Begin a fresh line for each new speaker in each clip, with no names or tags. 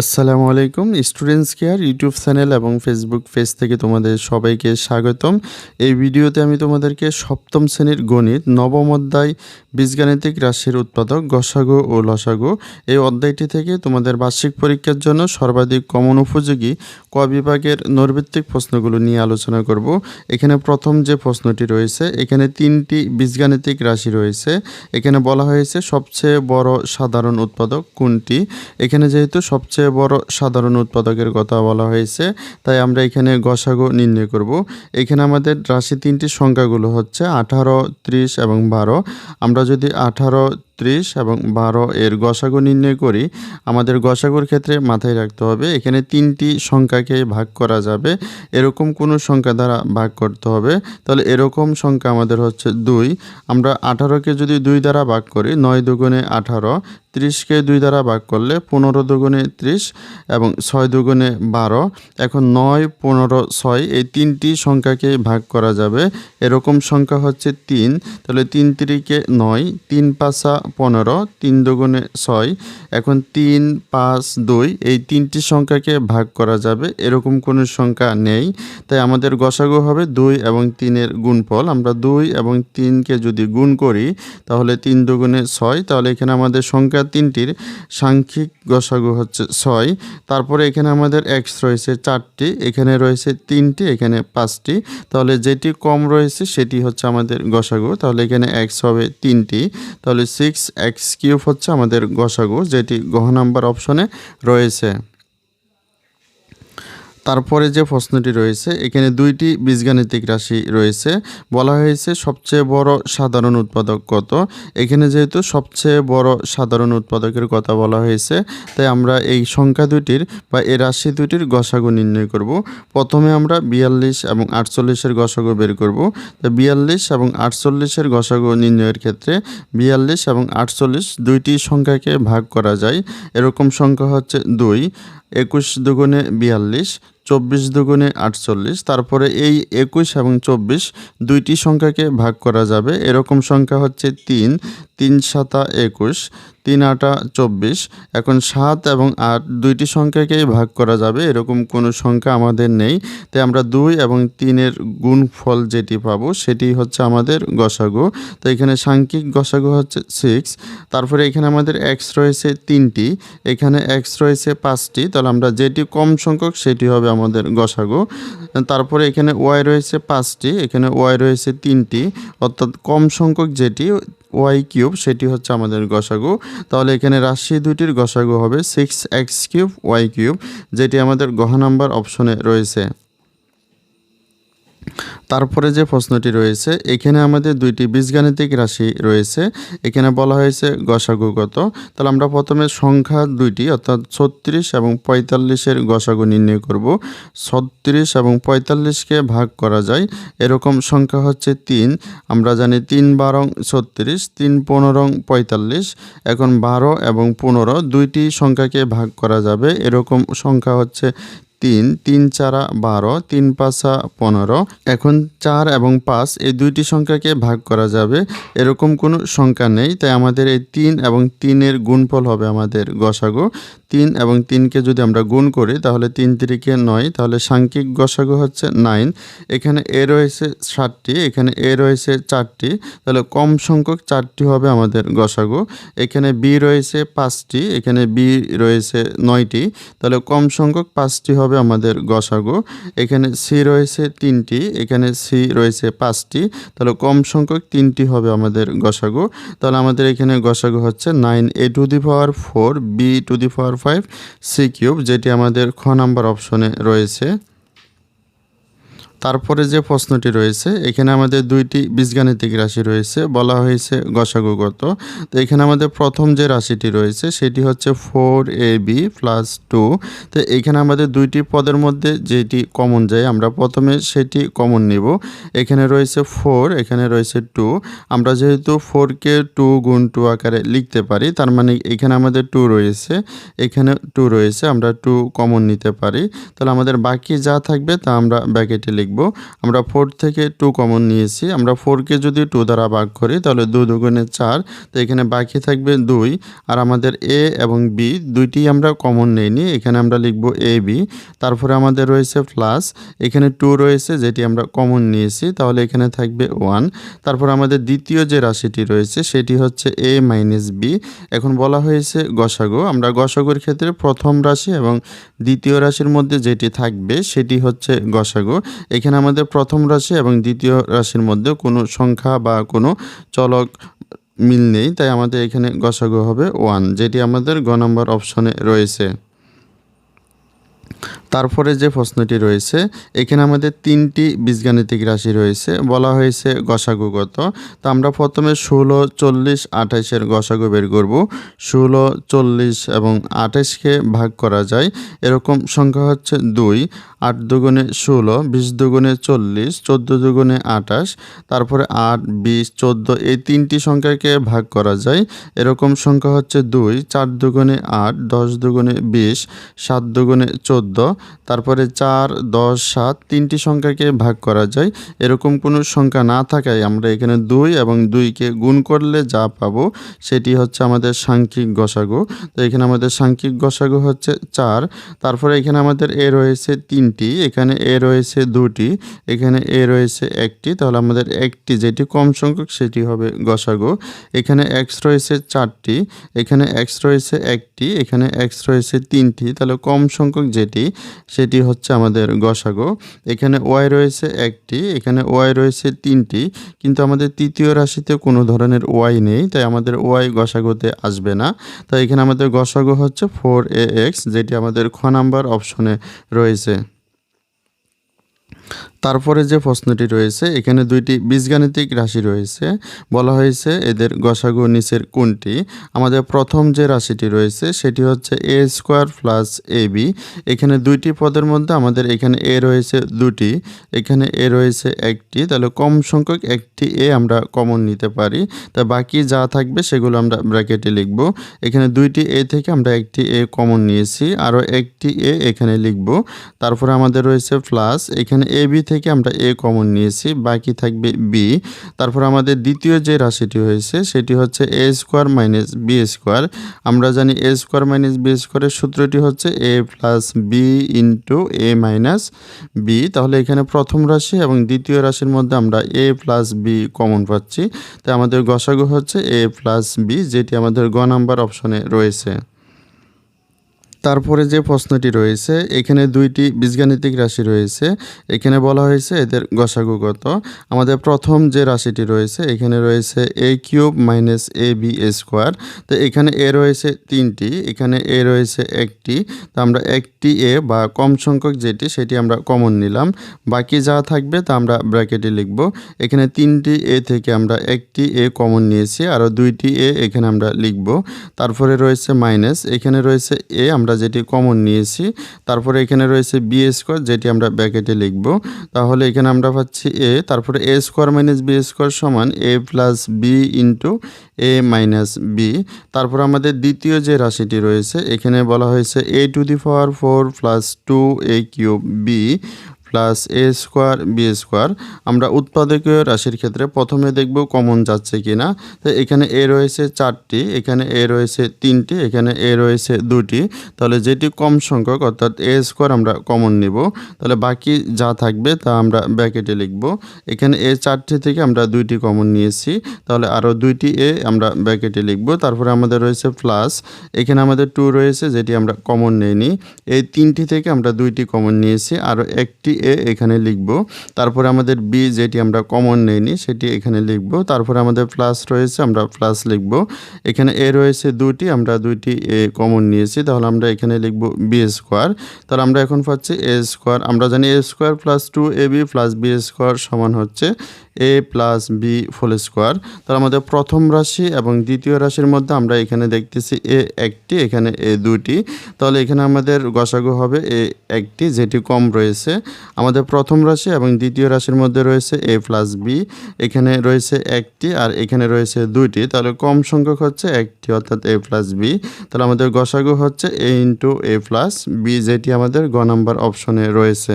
আসসালামু আলাইকুম students care YouTube channel এবং ফেসবুক পেজ থেকে তোমাদের সবাইকে স্বাগতম। এই ভিডিওতে আমি তোমাদেরকে সপ্তম শ্রেণির গণিত, নবম অধ্যায়, বীজগাণিতিক রাশির উৎপাদক, গসাগো ও লসাগো। এই অধ্যায়টি থেকে তোমাদের বার্ষিক পরীক্ষার জন্য সর্বাধিক কমন উপযোগী ক বিভাগের নৈর্ভিত্তিক প্রশ্নগুলো নিয়ে আলোচনা করব। এখানে প্রথম যে প্রশ্নটি রয়েছে, এখানে তিনটি বীজগাণিতিক রাশি রয়েছে। এখানে বলা হয়েছে সবচেয়ে বড় সাধারণ উৎপাদক কোনটি? এখানে যেহেতু সবচেয়ে বড় সাধারণ উৎপাদকের কথা বলা হয়েছে, তাই আমরা এখানে গসাগু নির্ণয় করব। এখানে আমাদের রাশি তিনটি সংখ্যাগুলো হচ্ছে আঠারো, ত্রিশ এবং বারো। আমরা যদি আঠারো, ত্রিশ এবং বারো এর গসাগু নির্ণয় করি, আমাদের গসাগুর ক্ষেত্রে মাথায় রাখতে হবে, এখানে তিনটি সংখ্যাকে ভাগ করা যাবে। এরকম কোনো সংখ্যা দ্বারা ভাগ করতে হবে, তাহলে এরকম সংখ্যা আমাদের হচ্ছে দুই। আমরা আঠারোকে যদি দুই দ্বারা ভাগ করি, নয় দুগুণে আঠারো ত্রিশকে দুই দ্বারা ভাগ করলে পনেরো দুগুণে ত্রিশ এবং ছয় দুগুণে বারো। এখন নয়, পনেরো, ছয় এই তিনটি সংখ্যাকে ভাগ করা যাবে। এরকম সংখ্যা হচ্ছে তিন। তাহলে তিন তিরিকে নয়, তিন পাঁচা পনেরো, তিন দুগুণে ছয়। এখন তিন, পাঁচ, দুই এই তিনটি সংখ্যাকে ভাগ করা যাবে। এরকম কোনো সংখ্যা নেই। তাই আমাদের গসাগু হবে দুই এবং তিনের গুণফল। আমরা দুই এবং তিনকে যদি গুণ করি, তাহলে তিন দুগুণে ছয়। তাহলে এখানে আমাদের সংখ্যা তিনটির সাংখ্যিক গসাগু হচ্ছে ছয়। তারপরে এখানে আমাদের এক্স রয়েছে চারটি, এখানে রয়েছে তিনটি, এখানে পাঁচটি। তাহলে যেটি কম রয়েছে সেটি হচ্ছে আমাদের গসাগু। তাহলে এখানে এক্স হবে তিনটি। তাহলে সিক্স এক্স কিউব হচ্ছে আমাদের গসাগু, যেটি গহ নাম্বার অপশনে রয়েছে। তারপরে যে প্রশ্নটি রয়েছে, এখানে দুইটি বীজগাণিতিক রাশি রয়েছে। বলা হয়েছে সবচেয়ে বড় সাধারণ উৎপাদক কত? এখানে যেহেতু সবচেয়ে বড় সাধারণ উৎপাদকের কথা বলা হয়েছে, তাই আমরা এই সংখ্যা দুটির বা এই রাশি দুটির গসাগু নির্ণয় করব। প্রথমে আমরা বিয়াল্লিশ এবং আটচল্লিশের গসাগু বের করব। তো বিয়াল্লিশ এবং আটচল্লিশের গসাগু নির্ণয়ের ক্ষেত্রে বিয়াল্লিশ এবং আটচল্লিশ দুইটি সংখ্যাকে ভাগ করা যায়। এরকম সংখ্যা হচ্ছে দুই। একুশ দুগুণে বিয়াল্লিশ। চব্বিশ দুগুণে আটচল্লিশ, তারপরে এই একুশ এবং চব্বিশ দুইটি সংখ্যাকে ভাগ করা যাবে। এরকম সংখ্যা হচ্ছে তিন তিন সাতা একুশ, তিন আটা চব্বিশ। এখন সাত এবং আট দুইটি সংখ্যাকেই ভাগ করা যাবে। এরকম কোনো সংখ্যা আমাদের নেই। তাই আমরা দুই এবং তিনের গুণফল যেটি পাবো সেটি হচ্ছে আমাদের গসাগু। তো এখানে সাংখ্যিক গসাগু হচ্ছে সিক্স তারপরে এখানে আমাদের এক্স রয়েছে তিনটি, এখানে এক্স রয়েছে পাঁচটি। তাহলে আমরা যেটি কম সংখ্যক সেটি হবে আমাদের গসাগো। তারপরে এখানে ওয়াই রয়েছে পাঁচটি, এখানে ওয়াই রয়েছে তিনটি, অর্থাৎ কম সংখ্যক যেটি ওয়াই কিউব সেটি হচ্ছে আমাদের গসাগু। তাহলে এখানে রাশি দুইটির গসাগু হবে six x cube y cube, যেটি আমাদের গহ নাম্বার অপশনে রয়েছে। তারপরে যে প্রশ্নটি রয়েছে, এখানে আমাদের দুইটি বীজগাণিতিক রাশি রয়েছে। এখানে বলা হয়েছে গসাগু কত তাহলে আমরা প্রথমে সংখ্যা দুইটি, অর্থাৎ ছত্রিশ এবং পঁয়তাল্লিশের গসাগু নির্ণয় করব। ছত্রিশ এবং পঁয়তাল্লিশকে ভাগ করা যায়। এরকম সংখ্যা হচ্ছে তিন। আমরা জানি তিন বারং ছত্রিশ, তিন পনেরো পঁয়তাল্লিশ। এখন বারো এবং পনেরো দুইটি সংখ্যাকে ভাগ করা যাবে। এরকম সংখ্যা হচ্ছে তিন তিন চারা বারো, তিন পাঁচা পনেরো। এখন চার এবং পাঁচ, এই দুইটি সংখ্যাকে ভাগ করা যাবে। এরকম কোনো সংখ্যা নেই, তাই আমাদের এই তিন এবং তিনের গুণফল হবে আমাদের গসাগু। তিন এবং তিনকে যদি আমরা গুণ করি, তাহলে তিন তিরিকে নয়, তাহলে সাংখ্যিক গসাগু হচ্ছে নাইন। এখানে এ রয়েছে ষাটটি এখানে এ রয়েছে চারটি, তাহলে কম সংখ্যক চারটি হবে আমাদের গসাগু। এখানে বি রয়েছে পাঁচটি, এখানে বি রয়েছে নয়টি, তাহলে কম সংখ্যক পাঁচটি হবে আমাদের গসাগো এখানে সি রয়েছে তিনটি, এখানে সি রয়েছে পাঁচটি। তাহলে কম সংখ্যক তিনটি হবে আমাদের গসাগু তাহলে আমাদের এখানে গসাগু হচ্ছে nine, a to the power four, b to the power five, c cube, যেটি আমাদের খ নাম্বার অপশনে রয়েছে। তারপরে যে প্রশ্নটি রয়েছে, এখানে আমাদের দুইটি বীজগাণিতিক রাশি রয়েছে, বলা হয়েছে গসাগুগত। তো এখানে আমাদের প্রথম যে রাশিটি রয়েছে, সেটি হচ্ছে four a b plus two. তো এখানে আমাদের দুইটি পদের মধ্যে যেটি কমন যায়, আমরা প্রথমে সেটি কমন নিব। এখানে রয়েছে ফোর, এখানে রয়েছে টু। আমরা যেহেতু ফোরকে টু গুণ টু আকারে লিখতে পারি, তার মানে এখানে আমাদের টু রয়েছে, এখানে টু রয়েছে, আমরা টু কমন নিতে পারি। তাহলে আমাদের বাকি যা থাকবে তা আমরা ব্যাকেটে লিখব। লিখব। আমরা ফোর থেকে টু কমন নিয়েছি। আমরা ফোরকে যদি টু দ্বারা ভাগ করি, তাহলে দু দুগুণে চার, তো এখানে বাকি থাকবে দুই। আর আমাদের এ এবং বি দুইটি আমরা কমন নেইনি। এখানে আমরা লিখব এ বি তারপরে আমাদের রয়েছে প্লাস এখানে টু রয়েছে, যেটি আমরা কমন নিয়েছি। তাহলে এখানে থাকবে ওয়ান তারপর আমাদের দ্বিতীয় যে রাশিটি রয়েছে, সেটি হচ্ছে এ মাইনাস বি এখন বলা হয়েছে গসাগো। আমরা গসাগোর ক্ষেত্রে প্রথম রাশি এবং দ্বিতীয় রাশির মধ্যে যেটি থাকবে, সেটি হচ্ছে গসাগু। এখানে আমাদের প্রথম রাশি এবং দ্বিতীয় রাশির মধ্যে কোনো সংখ্যা বা কোনো চলক মিল নেই, তাই আমাদের এখানে গসাগো হবে ওয়ান যেটি আমাদের গ নম্বর অপশনে রয়েছে। তারপরে যে প্রশ্নটি রয়েছে, এখানে আমাদের তিনটি বীজগাণিতিক রাশি রয়েছে। বলা হয়েছে গসাগুগত তো আমরা প্রথমে ষোলো, চল্লিশ, আঠাইশের গসাগু বের করব। ষোলো, চল্লিশ এবং আঠাইশকে ভাগ করা যায়। এরকম সংখ্যা হচ্ছে দুই। আট দুগুণে ষোলো, বিশ দুগুণে চল্লিশ, চোদ্দ দুগুণে আঠাশ, তারপরে আট, বিশ, চোদ্দ, এই তিনটি সংখ্যাকে ভাগ করা যায়। এরকম সংখ্যা হচ্ছে দুই। চার দুগুণে আট, দশ দুগুণে বিশ, সাত দুগুণে চোদ্দ তারপরে চার, দশ, সাত, তিনটি সংখ্যাকে ভাগ করা যায়। এরকম কোনো সংখ্যা না থাকায় আমরা এখানে দুই এবং দুইকে গুণ করলে যা পাবো সেটি হচ্ছে আমাদের সাংখ্যিক গসাগু। তো এখানে আমাদের সাংখ্যিক গসাগু হচ্ছে চার, তারপরে এখানে আমাদের এ রয়েছে তিনটি, এখানে এ রয়েছে দুটি, এখানে এ রয়েছে একটি, তাহলে আমাদের একটি যেটি কম সংখ্যক সেটি হবে গসাগু। এখানে এক্স রয়েছে চারটি, এখানে এক্স রয়েছে একটি, এখানে এক্স রয়েছে তিনটি, তাহলে কম সংখ্যক যেটি সেটি হচ্ছে আমাদের গসাগো। এখানে ওয়াই রয়েছে একটি, এখানে ওয়াই রয়েছে তিনটি, কিন্তু আমাদের তৃতীয় রাশিতে কোনো ধরনের ওয়াই নেই, তাই আমাদের ওয়াই গসাগোতে আসবে না। তাই এখানে আমাদের গসাগো হচ্ছে ফোর এ এক্স যেটি আমাদের খ নাম্বার অপশনে রয়েছে। তারপরে যে প্রশ্নটি রয়েছে, এখানে দুইটি বীজগাণিতিক রাশি রয়েছে। বলা হয়েছে এদের গসাগু নিচের কোনটি? আমাদের প্রথম যে রাশিটি রয়েছে, সেটি হচ্ছে a square plus a b. এখানে দুইটি পদের মধ্যে আমাদের এখানে এ রয়েছে দুটি, এখানে এ রয়েছে একটি। তাহলে কম সংখ্যক একটি এ আমরা কমন নিতে পারি। তা বাকি যা থাকবে সেগুলো আমরা ব্র্যাকেটে লিখব। এখানে দুইটি এ থেকে আমরা একটি এ কমন নিয়েছি, আরও একটি এ এখানে লিখব। তারপরে আমাদের রয়েছে প্লাস, এখানে এ বি থেকে আমরা এ কমন নিয়েছি, বাকি থাকবে বি তারপর আমাদের দ্বিতীয় যে রাশিটি হয়েছে, সেটি হচ্ছে a square minus b square আমরা জানি এ স্কোয়ার মাইনাস বি স্কোয়ারের সূত্রটি হচ্ছে a plus b into a minus b তাহলে এখানে প্রথম রাশি এবং দ্বিতীয় রাশির মধ্যে আমরা এ প্লাস বি কমন পাচ্ছি। তাই আমাদের গসাগু হচ্ছে এ প্লাস বি যেটি আমাদের গ নাম্বার অপশনে রয়েছে। তারপরে যে প্রশ্নটি রয়েছে, এখানে দুইটি বীজগাণিতিক রাশি রয়েছে। এখানে বলা হয়েছে এদের গসাগুগত। আমাদের প্রথম যে রাশিটি রয়েছে, এখানে রয়েছে a cube minus a b square. তো এখানে এ রয়েছে তিনটি, এখানে এ রয়েছে একটি। তো আমরা একটি এ বা কম সংখ্যক যেটি, সেটি আমরা কমন নিলাম। বাকি যা থাকবে তা আমরা ব্র্যাকেটে লিখব। এখানে তিনটি এ থেকে আমরা একটি এ কমন নিয়েছি, আরও দুইটি এ এখানে আমরা লিখব। তারপরে রয়েছে মাইনাস, এখানে রয়েছে এ আমরা যেটি কমন নিয়েছি, তারপরে এখানে রয়েছে বি স্কোয়ার যেটি আমরা ব্যাকেটে লিখব। তাহলে এখানে আমরা পাচ্ছি এ তারপরে a square minus b square সমান a plus b into a minus b তারপর আমাদের দ্বিতীয় যে রাশিটি রয়েছে, এখানে বলা হয়েছে a to the power four plus two a cube b plus a square b square আমরা উৎপাদকীয় রাশির ক্ষেত্রে প্রথমে দেখব কমন যাচ্ছে কি না তো এখানে এ রয়েছে চারটি, এখানে এ রয়েছে তিনটি, এখানে এ রয়েছে দুটি। তাহলে যেটি কম সংখ্যক, অর্থাৎ এ স্কোয়ার আমরা কমন নিব। তাহলে বাকি যা থাকবে তা আমরা ব্যাকেটে লিখব। এখানে এ চারটি থেকে আমরা দুইটি কমন নিয়েছি। তাহলে আরও দুইটি এ আমরা ব্যাকেটে লিখব। তারপরে আমাদের রয়েছে প্লাস এখানে আমাদের টু রয়েছে, যেটি আমরা কমন নেইনি। এই তিনটি থেকে আমরা দুইটি কমন নিয়েছি। আরও একটি এ এখানে লিখব। তারপরে আমাদের বি যেটি আমরা কমন নেইনি, সেটি এখানে লিখব। তারপরে আমাদের প্লাস রয়েছে, আমরা প্লাস লিখব। এখানে এ রয়েছে দুটি, আমরা দুইটি এ কমন নিয়েছি। তাহলে আমরা এখানে লিখব বি স্কোয়ার তাহলে আমরা এখন পাচ্ছি এ স্কোয়ার আমরা জানি a square plus two a b plus b square সমান হচ্ছে a plus b full square তাহলে আমাদের প্রথম রাশি এবং দ্বিতীয় রাশির মধ্যে আমরা এখানে দেখতেছি এ একটি, এখানে এ দুটি। তাহলে এখানে আমাদের গসাগু হবে এ একটি, যেটি কম রয়েছে। আমাদের প্রথম রাশি এবং দ্বিতীয় রাশির মধ্যে রয়েছে এ প্লাস বি এখানে রয়েছে একটি আর এখানে রয়েছে দুইটি। তাহলে কম সংখ্যক হচ্ছে একটি অর্থাৎ এ প্লাস বি তাহলে আমাদের গসাগু হচ্ছে a into a plus b যেটি আমাদের গ নাম্বার অপশনে রয়েছে।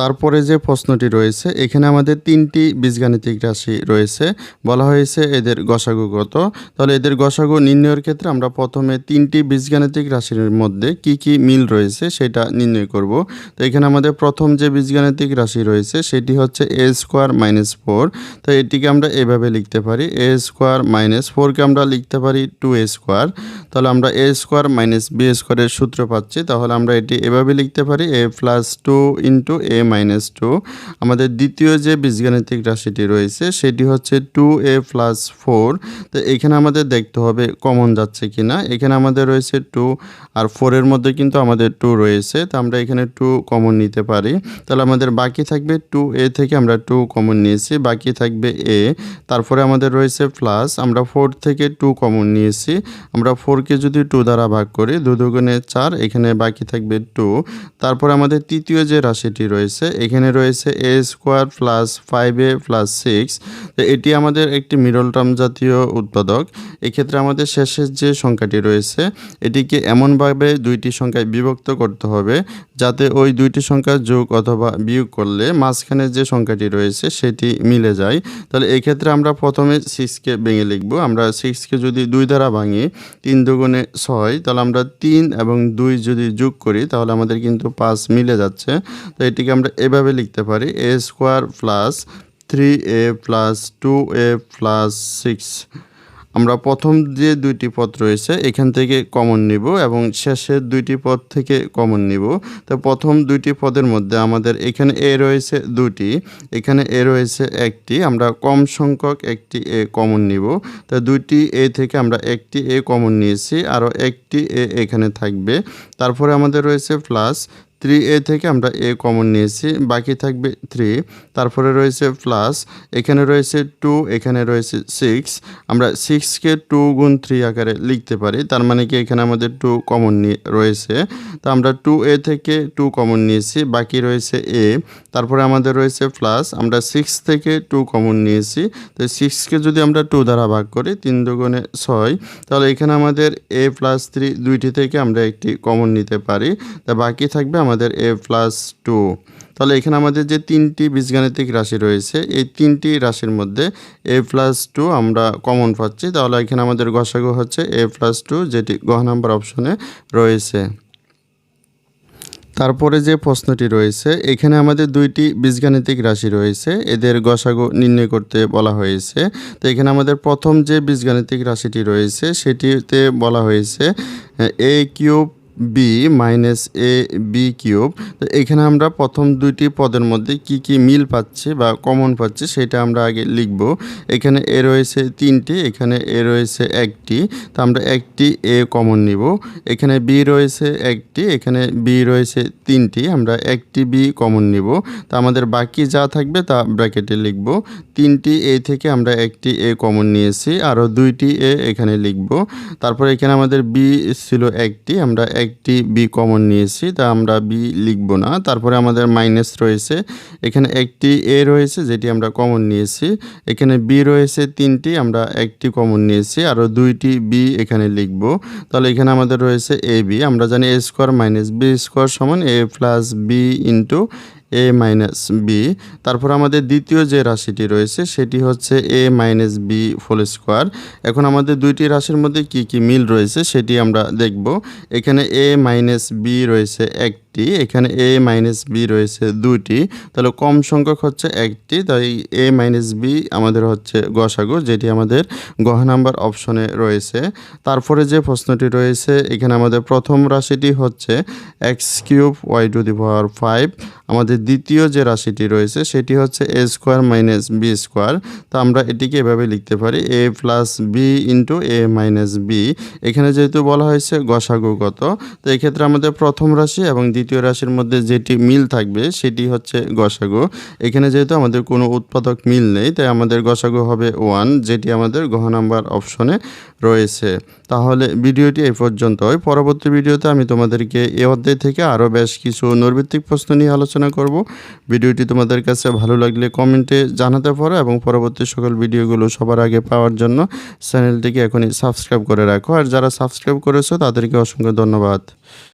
তারপরে যে প্রশ্নটি রয়েছে, এখানে আমাদের তিনটি বীজগাণিতিক রাশি রয়েছে। বলা হয়েছে এদের গসাগু কত? তাহলে এদের গসাগু নির্ণয়ের ক্ষেত্রে আমরা প্রথমে তিনটি বীজগাণিতিক রাশির মধ্যে কি কি মিল রয়েছে সেটা নির্ণয় করব। তো এখানে আমাদের প্রথম যে বীজগাণিতিক রাশি রয়েছে, সেটি হচ্ছে এ স্কোয়ার মাইনাস ফোর। তো এটিকে আমরা এভাবে লিখতে পারি, এ স্কোয়ার মাইনাস ফোরকে আমরা লিখতে পারি টু এ স্কোয়ার। তাহলে আমরা এ স্কোয়ার মাইনাস বি স্কোয়ারের সূত্র পাচ্ছি, তাহলে আমরা এটি এভাবে লিখতে পারি, a plus two into a minus two আমাদের দ্বিতীয় যে বীজগাণিতিক রাশিটি রয়েছে, সেটি হচ্ছে টু এ প্লাস ফোর তো এখানে আমাদের দেখতে হবে কমন যাচ্ছে কি না এখানে আমাদের রয়েছে টু আর ফোরের মধ্যে কিন্তু আমাদের টু রয়েছে। তো আমরা এখানে টু কমন নিতে পারি। তাহলে আমাদের বাকি থাকবে টু এ থেকে আমরা টু কমন নিয়েছি, বাকি থাকবে এ তারপরে আমাদের রয়েছে প্লাস আমরা ফোর থেকে টু কমন নিয়েছি। আমরা ফোরকে যদি টু দ্বারা ভাগ করি দু দুগুণে চার, এখানে বাকি থাকবে টু তারপরে আমাদের তৃতীয় যে রাশিটি রয়েছে, এখানে রয়েছে a square plus five a plus six তো এটি আমাদের একটি মিডল টার্ম জাতীয় উৎপাদক। এক্ষেত্রে আমাদের শেষের যে সংখ্যাটি রয়েছে, এটিকে এমনভাবে দুইটি সংখ্যায় বিভক্ত করতে হবে, যাতে ওই দুইটি সংখ্যা যোগ অথবা বিয়োগ করলে মাঝখানে যে সংখ্যাটি রয়েছে সেটি মিলে যায়। তাহলে এক্ষেত্রে আমরা প্রথমে সিক্সকে ভেঙে লিখব। আমরা সিক্সকে যদি দুই দ্বারা ভাঙি, তিন দুগুণে ছয়, তাহলে আমরা তিন এবং দুই যদি যোগ করি, তাহলে আমাদের কিন্তু পাঁচ মিলে যাচ্ছে। তো এটিকে আমরা এভাবে লিখতে পারি a square plus three a plus two a plus six আমরা প্রথম যে দুইটি পদ রয়েছে, এখান থেকে কমন নিব এবং শেষের দুইটি পদ থেকে কমন নিব। তো প্রথম দুইটি পদের মধ্যে আমাদের এখানে এ রয়েছে দুটি, এখানে এ রয়েছে একটি। আমরা কম সংখ্যক একটি এ কমন নিব। তো দুইটি এ থেকে আমরা একটি এ কমন নিয়েছি, আরও একটি এ এখানে থাকবে। তারপরে আমাদের রয়েছে প্লাস থ্রি এ থেকে আমরা এ কমন নিয়েছি। বাকি থাকবে থ্রি তারপরে রয়েছে প্লাস এখানে রয়েছে টু এখানে রয়েছে সিক্স আমরা সিক্সকে টু গুণ থ্রি আকারে লিখতে পারি। তার মানে কি এখানে আমাদের টু কমন রয়েছে। তো আমরা টু এ থেকে টু কমন নিয়েছি। বাকি রয়েছে এ তারপরে আমাদের রয়েছে প্লাস আমরা সিক্স থেকে টু কমন নিয়েছি। তো সিক্সকে যদি আমরা টু দ্বারা ভাগ করি, তিন দুগুণে ছয়, তাহলে এখানে আমাদের এ প্লাস থ্রি দুইটি থেকে আমরা একটি কমন নিতে পারি। তা বাকি থাকবে আমাদের এ প্লাস টু তাহলে এখানে আমাদের যে তিনটি বীজগাণিতিক রাশি রয়েছে, এই তিনটি রাশির মধ্যে এ প্লাস টু আমরা কমন পাচ্ছি। তাহলে এখানে আমাদের গসাগু হচ্ছে এ প্লাস টু যেটি গহ নাম্বার অপশনে রয়েছে। তারপরে যে প্রশ্নটি রয়েছে, এখানে আমাদের দুইটি বীজগাণিতিক রাশি রয়েছে, এদের গসাগু নির্ণয় করতে বলা হয়েছে। তো এখানে আমাদের প্রথম যে বীজগাণিতিক রাশিটি রয়েছে, সেটিতে বলা হয়েছে, a cube b minus a b cube তো এখানে আমরা প্রথম দুইটি পদের মধ্যে কি কি মিল পাচ্ছি বা কমন পাচ্ছি সেটা আমরা আগে লিখব। এখানে এ রয়েছে তিনটি, এখানে এ রয়েছে একটি, তো আমরা একটি এ কমন নিব। এখানে বি রয়েছে একটি, এখানে বি রয়েছে তিনটি, আমরা একটি বি কমন নিব। তো আমাদের বাকি যা থাকবে তা ব্র্যাকেটে লিখব। তিনটি এ থেকে আমরা একটি এ কমন নিয়েছি, আরও দুইটি এ এখানে লিখব। তারপর এখানে আমাদের বি ছিল একটি, আমরা একটি বি কমন নিয়েছি, তা আমরা বি লিখব না। তারপরে আমাদের মাইনাস রয়েছে, এখানে একটি এ রয়েছে, যেটি আমরা কমন নিয়েছি। এখানে বি রয়েছে তিনটি, আমরা একটি কমন নিয়েছি, আরও দুইটি বি এখানে লিখব। তাহলে এখানে আমাদের রয়েছে এ বি আমরা জানি a square minus b square সমান a plus b into a minus b. তারপর আমাদের দ্বিতীয় যে রাশিটি রয়েছে, সেটি হচ্ছে a minus b whole square. এখন আমাদের দুইটি রাশির মধ্যে কি কি মিল রয়েছে, সেটি আমরা দেখব। এখানে এ মাইনাস বি রয়েছে একটি, এখানে এ মাইনাস বি রয়েছে দুটি তাহলে কম সংখ্যক হচ্ছে একটি, তাই এ মাইনাস বি আমাদের হচ্ছে গসাগু, যেটি আমাদের গহ নাম্বার অপশনে রয়েছে। তারপরে যে প্রশ্নটি রয়েছে, এখানে আমাদের প্রথম রাশিটি হচ্ছে x cube y to the power five. আমাদের দ্বিতীয় যে রাশিটি রয়েছে, সেটি হচ্ছে a square minus b square তো আমরা এটিকে এভাবে লিখতে পারি a plus b into a minus b এখানে যেহেতু বলা হয়েছে গসাগু কত তো এক্ষেত্রে আমাদের প্রথম রাশি এবং দ্বিতীয় রাশির মধ্যে যেটি মিল থাকবে, সেটি হচ্ছে গসাগু। এখানে যেহেতু আমাদের কোনো উৎপাদক মিল নেই, তাই আমাদের গসাগু হবে ওয়ান যেটি আমাদের গহ নাম্বার অপশনে রয়েছে। তাহলে ভিডিওটি এই পর্যন্তই। পরবর্তী ভিডিওতে আমি তোমাদেরকে এ অধ্যায় থেকে আরও বেশ কিছু নৈর্ভিত্তিক প্রশ্ন নিয়ে আলোচনা করব। ভিডিওটি তোমাদের কাছে ভালো লাগলে কমেন্টে জানাতে পারো এবং পরবর্তী সকল ভিডিওগুলো সবার আগে পাওয়ার জন্য চ্যানেলটিকে এখনই সাবস্ক্রাইব করে রাখো। আর যারা সাবস্ক্রাইব করেছ তাদেরকে অসংখ্য ধন্যবাদ।